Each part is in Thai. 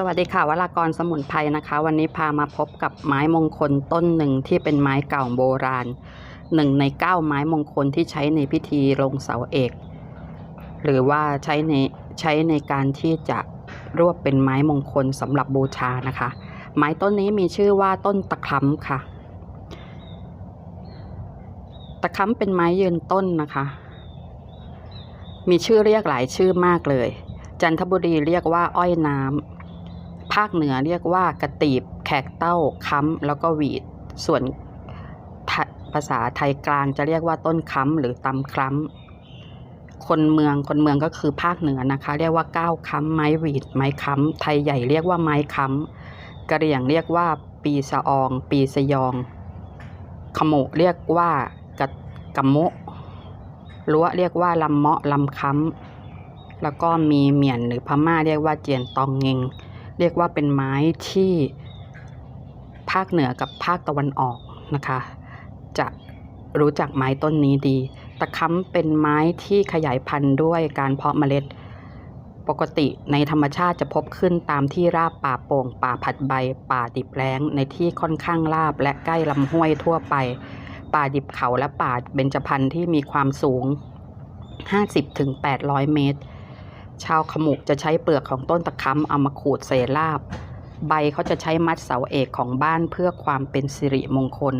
สวัสดีค่ะวรากรสมุนไพรนะคะ วันนี้พามาพบกับไม้มงคลต้นหนึ่งที่เป็นไม้เก่าโบราณหนึ่งในเก้าไม้มงคลที่ใช้ในพิธีลงเสาเอก หรือว่าใช้ในใช้ในการที่จะรวบเป็นไม้มงคลสำหรับบูชานะคะ ไม้ต้นนี้มีชื่อว่าต้นตะคร้ำค่ะ ตะคร้ำเป็นไม้ยืนต้นนะคะ มีชื่อเรียกหลายชื่อมากเลย จันทบุรีเรียกว่าอ้อยน้ำาคเหนือเรียกว่ากระตีบ แขกเต้า ค้ำ แล้วก็หวีด ส่วนภาษาไทยกลางจะเรียกว่าต้นค้ำหรือตำคล้ำ คนเมือง คนเมืองก็คือภาคเหนือนะคะ เรียกว่าก้าวค้ำ ไม้หวีด ไม้ค้ำ ไทยใหญ่เรียกว่าไม้ค้ำกระเหรี่ยงเรียกว่าปีสะออง ปีสยอง ขโมเรียกว่ากะกะโมะล้วเรียกว่าลำเมาะลำค้ำ แล้วก็มีเหมียนหรือพม่าเรียกว่าเจียนตองเงง เรียกว่าเป็นไม้ที่ภาคเหนือกับภาคตะวันออกนะคะ จะรู้จักไม้ต้นนี้ดี ตะค้ำเป็นไม้ที่ขยายพันธุ์ด้วยการเพาะเมล็ด ปกติในธรรมชาติจะพบขึ้นตามที่ราบป่าโป่ง ป่าผัดใบ ป่าดิบแล้ง ในที่ค่อนข้างราบและใกล้ลำห้วยทั่วไป ป่าดิบเขาและป่าเบญจพรรณที่มีความสูง 50-800 เมตร ชาวขมุกจะใช้เปลือกของต้นตะคร้ำเอามาขูดเศษลาบ ใบเขาจะใช้มัดเสาเอกของบ้านเพื่อความเป็นสิริมงคล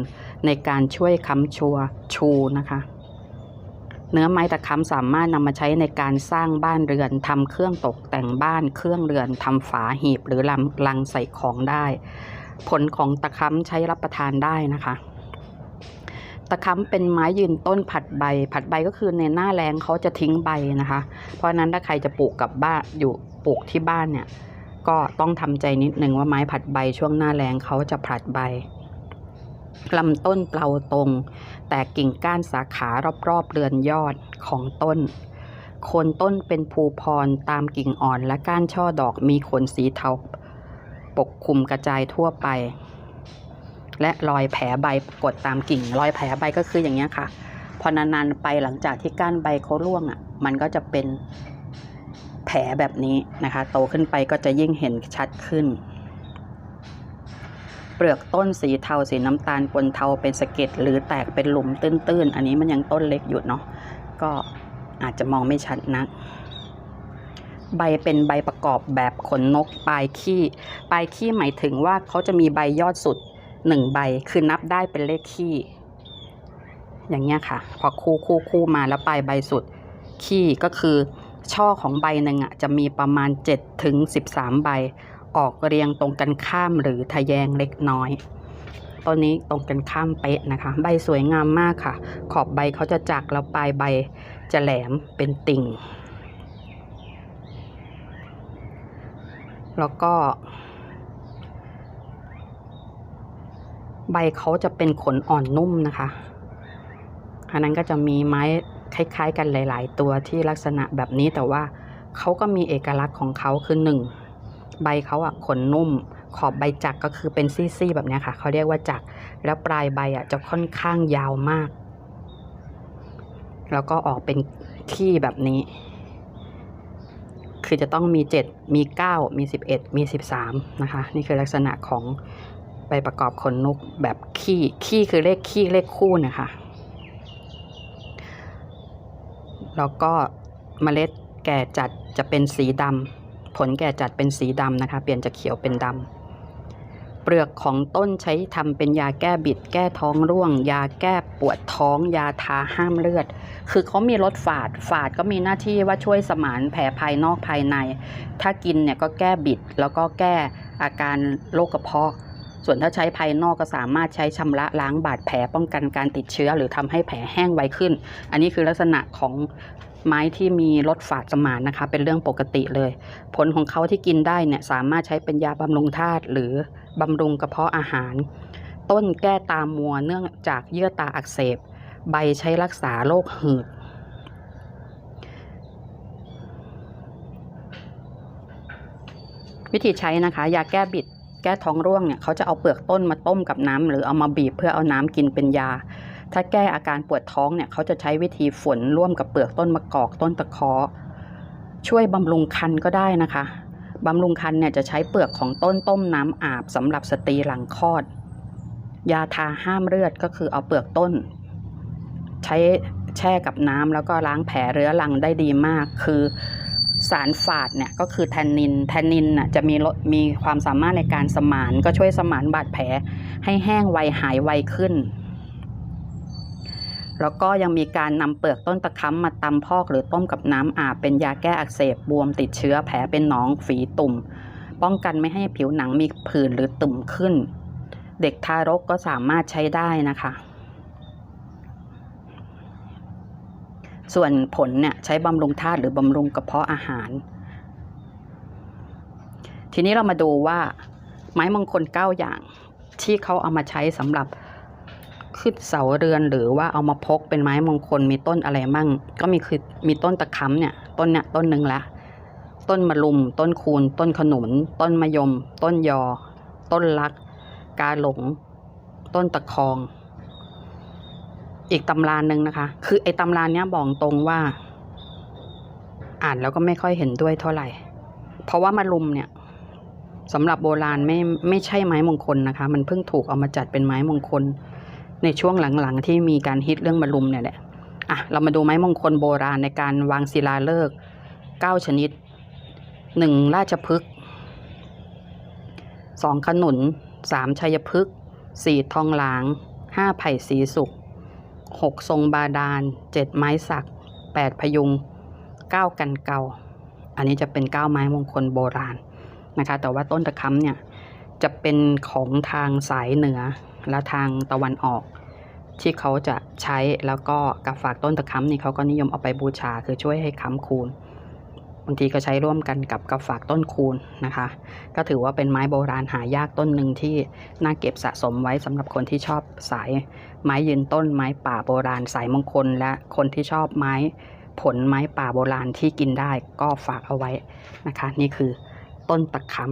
ในการช่วยค้ำชัวชูนะคะ เนื้อไม้ตะคร้ำสามารถนำมาใช้ในการสร้างบ้านเรือนทำเครื่องตกแต่งบ้านเครื่องเรือนทำฝาหีบหรือลำลังใส่ของได้ ผลของตะคร้ำใช้รับประทานได้นะคะ ตะคร้ำเป็นไม้ยืนต้นผัดใบ ผัดใบก็คือในหน้าแรงเขาจะทิ้งใบนะคะ เพราะนั้นถ้าใครจะปลูกกับบ้านอยู่ปลูกที่บ้านเนี่ย ก็ต้องทำใจนิดนึงว่าไม้ผัดใบช่วงหน้าแรงเขาจะผลัดใบลำต้นเปล่าตรง แต่กิ่งก้านสาขารอบๆเรือนยอดของต้นโคนต้นเป็นภูพรตามกิ่งอ่อนและก้านช่อดอกมีขนสีเทา ปกคลุมกระจายทั่วไป และรอยแผลใบกดตามกิ่ง รอยแผลใบก็คืออย่างเงี้ค่ะ พอนานๆไปหลังจากที่ก้านใบเขาร่วงอะ มันก็จะเป็นแผลแบบนี้นะคะ โตขึ้นไปก็จะยิ่งเห็นชัดขึ้น เปลือกต้นสีเทาสีน้ำตาลปนเทาเป็นสะเก็ดหรือแตกเป็นหลุมตื้นๆ อันนี้มันยังต้นเล็กอยู่เนาะก็อาจจะมองไม่ชัดนักใบเป็นใบประกอบแบบขนนกปลายขี้ ปลายขี้หมายถึงว่าเขาจะมีใบยอดสุด หนึ่งใบคือนับได้เป็นเลขขี้ อย่างเงี้ยค่ะ พอคู่คู่คู่มาแล้วปลายใบสุดขี้ก็คือ ช่อของใบหนึ่งอะจะมีประมาณ7ถึง13 ใบ ออกเรียงตรงกันข้ามหรือทะแยงเล็กน้อยต้นนี้ตรงกันข้ามเป๊ะนะคะ ใบสวยงามมากค่ะ ขอบใบเขาจะจักแล้วปลายใบจะแหลมเป็นติ่ง แล้วก็ ใบเขาจะเป็นขนอ่อนนุ่มนะคะ อันนั้นก็จะมีไม้คล้ายๆ กันหลาย ๆ ตัวที่ลักษณะแบบนี้แต่ว่าเขาก็มีเอกลักษณ์ของเขาคือหนึ่งใบเขาอะขนนุ่ม ขอบใบจักก็คือเป็นซี่ๆแบบนี้ค่ะเขาเรียกว่าจักแล้วปลายใบอะจะค่อนข้างยาวมาก แล้วก็ออกเป็นขี้แบบนี้ คือจะต้องมี 7 มี 9 มี 11 มี 13 นะคะ นี่คือลักษณะของ ใบประกอบขนนกแบบขี้ขี้คือเลขขี้เลขคู่นะคะ แล้วก็เมล็ดแก่จัดจะเป็นสีดำผลแก่จัดเป็นสีดำนะคะ เปลี่ยนจากเขียวเป็นดำเปลือกของต้นใช้ทำเป็นยาแก้บิด แก้ท้องร่วง ยาแก้ปวดท้อง ยาทาห้ามเลือด คือเขามีรสฝาดฝาดก็มีหน้าที่ว่าช่วยสมานแผลภายนอกภายใน ถ้ากินเนี่ยก็แก้บิดแล้วก็แก้อาการโรคกระเพาะ ส่วนถ้าใช้ภายนอกก็สามารถใช้ชำระล้างบาดแผลป้องกันการติดเชื้อ หรือทำให้แผลแห้งไวขึ้น อันนี้คือลักษณะของไม้ที่มีรสฝาดสมานนะคะ เป็นเรื่องปกติเลย ผลของเขาที่กินได้เนี่ยสามารถใช้เป็นยาบำรุงธาตุหรือบำรุงกระเพาะอาหาร ต้นแก้ตามัวเนื่องจากเยื่อตาอักเสบ ใบใช้รักษาโรคหืดวิธีใช้นะคะ ยาแก้บิด แก้ท้องร่วงเนี่ยเขาจะเอาเปลือกต้นมาต้มกับน้ำหรือเอามาบีบเพื่อเอาน้ำกินเป็นยา ถ้าแก้อาการปวดท้องเนี่ยเขาจะใช้วิธีฝนร่วมกับเปลือกต้นมะกอกต้นตะเคาะช่วยบำรุงคันก็ได้นะคะบำรุงคันเนี่ยจะใช้เปลือกของต้นต้มน้ำอาบสำหรับสตรีหลังคลอด ยาทาห้ามเลือดก็คือเอาเปลือกต้น ใช้แช่กับน้ำแล้วก็ล้างแผลเรื้อรังได้ดีมาก คือ สารฝาดเนี่ยก็คือแทนนิน แทนนินน่ะจะมีมีความสามารถในการสมาน ก็ช่วยสมานบาดแผลให้แห้งไวหายไวขึ้น แล้วก็ยังมีการนำเปลือกต้นตะคร้มาตำพอกหรือต้มกับน้ำอาบเป็นยาแก้อักเสบบวมติดเชื้อแผลเป็นหนองฝีตุ่ม ป้องกันไม่ให้ผิวหนังมีผื่นหรือตุ่มขึ้น เด็กทารกก็สามารถใช้ได้นะคะ ส่วนผลเนี่ยใช้บำรุงธาตุหรือบำรุงกระเพาะอาหาร ทีนี้เรามาดูว่าไม้มงคลเก้าอย่างที่เขาเอามาใช้สำหรับขึ้นเสาเรือนหรือว่าเอามาพกเป็นไม้มงคลมีต้นอะไรมั่ง ก็มีคือมีต้นตะคำเนี่ยต้นเนี่ยต้นหนึ่งละ ต้นมะลุม ต้นคูนต้นขนุน ต้นมะยม ต้นยอ ต้นลัก กาหลง ต้นตะคอง อีกตำราหนึ่งนะคะ คือไอ้ตำราเนี้ยบอกตรงว่า อ่านแล้วก็ไม่ค่อยเห็นด้วยเท่าไหร่ เพราะว่ามะลุมเนี่ยสำหรับโบราณไม่ไม่ใช่ไม้มงคลนะคะ มันเพิ่งถูกเอามาจัดเป็นไม้มงคล ในช่วงหลังๆ ที่มีการฮิตเรื่องมะลุมเนี่ยแหละอะเรามาดูไม้มงคลโบราณในการวางศิลาฤกษ์เก้าชนิดหนึ่งราชพฤกษ์สองขนุนสามชัยพฤกษ์สี่ทองหลางห้าไผ่สีสุก หกทรงบาดาลเจ็ดไม้สักแปดพยุงเก้ากันเกาอันนี้จะเป็นเก้าไม้มงคลโบราณนะคะ แต่ว่าต้นตะคำเนี่ยจะเป็นของทางสายเหนือและทางตะวันออก ที่เขาจะใช้แล้วก็กับฝากต้นตะค้ำนี่เขาก็นิยมเอาไปบูชาคือช่วยให้ค้ำคูณางทีก็ใช้ร่วมกันกับกับฝากต้นคูณนะคะ ก็ถือว่าเป็นไม้โบราณหายากต้นหนึ่งที่น่าเก็บสะสมไว้สำหรับคนที่ชอบสายไม้ยืนต้นไม้ป่าโบราณสายมงคล และคนที่ชอบไม้ผลไม้ป่าโบราณที่กินได้ก็ฝากเอาไว้นะคะ นี่คือต้นตะค้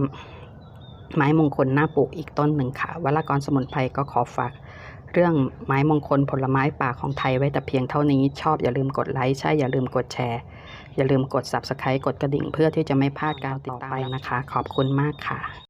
ำไม้มงคลหน้าปลูกอีกต้นหนึ่งค่ะวัลกรสมุนไพรก็ขอฝาก เรื่องไม้มงคลผลไม้ป่าของไทยไว้แต่เพียงเท่านี้ ชอบอย่าลืมกดไลค์ใช่อย่าลืมกดแชร์ อย่าลืมกด subscribe กดกระดิ่งเพื่อที่จะไม่พลาดการติดตามไปนะคะ ขอบคุณมากค่ะ